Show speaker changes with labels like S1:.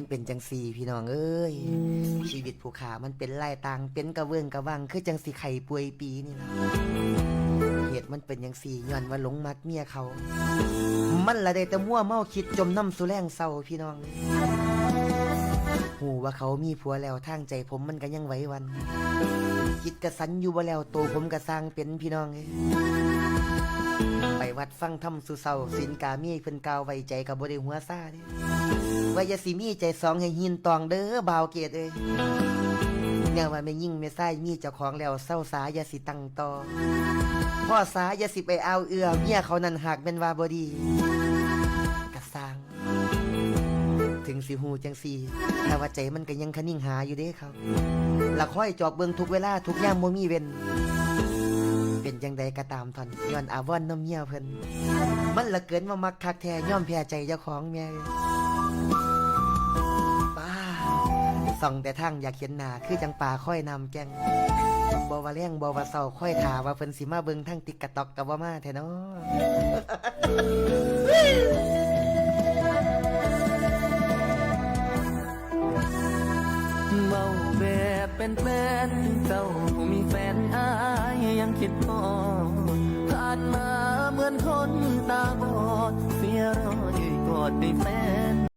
S1: มันเป็นจังสีพี่น้องเอ้ย ชีวิตผู้ขามันเป็นไล่ตางเป็นกระเบื้องกระวัง คือจังสีไข่ป่วยปีนี่ล่ะเหตุมันเป็นจังสีย้อนว่าหลงมักเมียเขา มันละได้แต่มั่วเมาคิดจมน้ำสุแรงเศร้าพี่น้องหูว่าเขามีผัวแล้วทางใจผมมันก็ยังไหวหวัน คิดกระสันอยู่บ่แล้วโตวผมกระสร้างเป็นพี่น้องเอ้ยไปวัดฟังธรรมสุเศร้าสินกามีเพิ่นกล่าวไว้ใจกับบ่ได้หัวซ่าเด้ ว่าอย่าสิมีใจสองให้หินตองเด้อบ่าวเกตเอ้ยเนี่ยว่าไม่ยิ่งไม่ใส่มีเจ้าของแล้วเศร้าสาอย่าสิตั้งต่อพ่อสาอย่าสิไปเอาเอือเมียเขานั่นหากเป็นว่าบ่ดีกระสร้างถึงสิหูจังสีแต่ว่าใจมันก็ยังคนิ่งหาอยู่เด้ครับละค่อยจอบเบิงทุกเวลาทุกย่ามบ่มีเว้น เป็นจังใดก็ตามทอนย้อนอาวอนน้ำเมียเพิ่น มันละเกินมามักคักแท้ย่อมแพ้ใจเจ้าของแม่เอ้ ส่องแต่ทางอยากเห็นหน้าคือจังป่าค่อยนำแกงบ่ว่าแรงบ่ว่าเศร้าค่อยถาว่าเพิ่นสิมาเบิ่งทั้งติ๊กกะตอกกับว่ามาแท้เนาะ
S2: เมาแบบเป็นแฟนเจ้ามีแฟนอายยังคิดพอผ่านมาเหมือนคนตาบอดเสียรอยกอดในแฟ